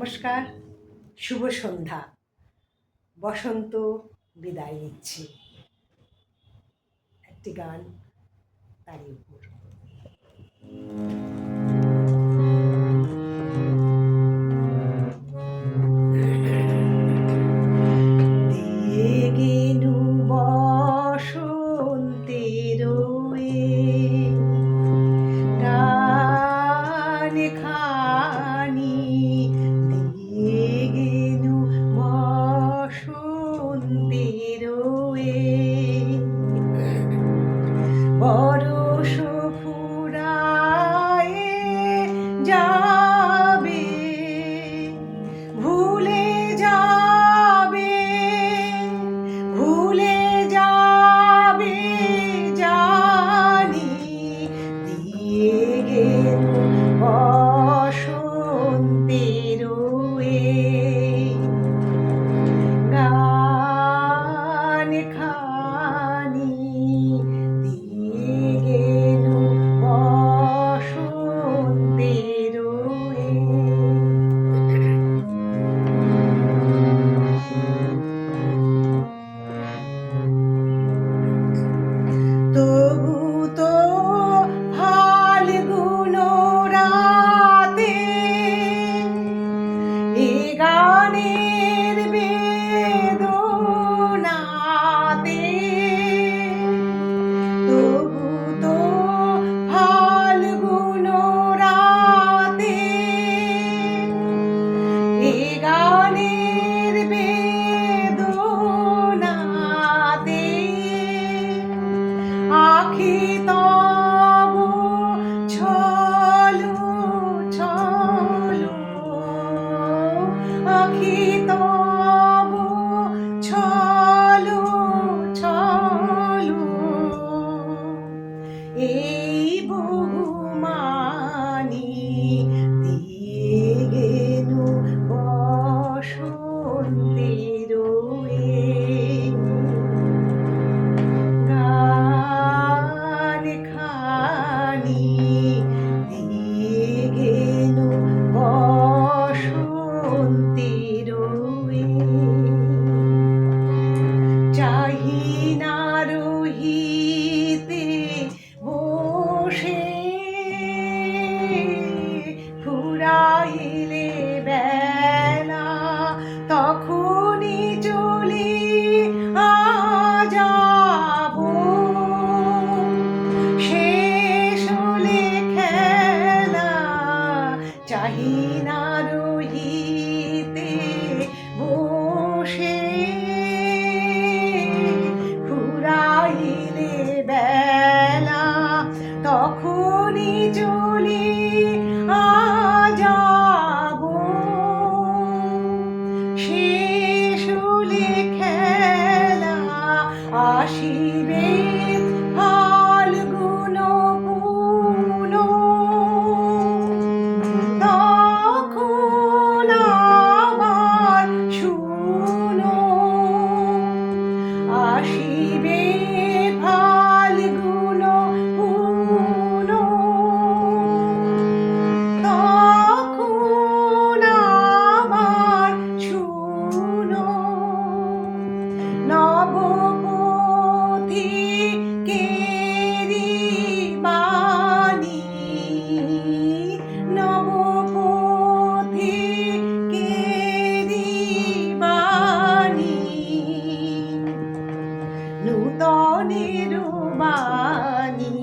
নমস্কার শুভ সন্ধ্যা। বসন্ত বিদায় নিচ্ছি। একটি গান তারই উপর। water. এই বহুমানি দিয়ে গেলু বসন্তের গান খানি দিয়ে গেলু বসন্তের চাহিনা রোহী নূতনের বাণী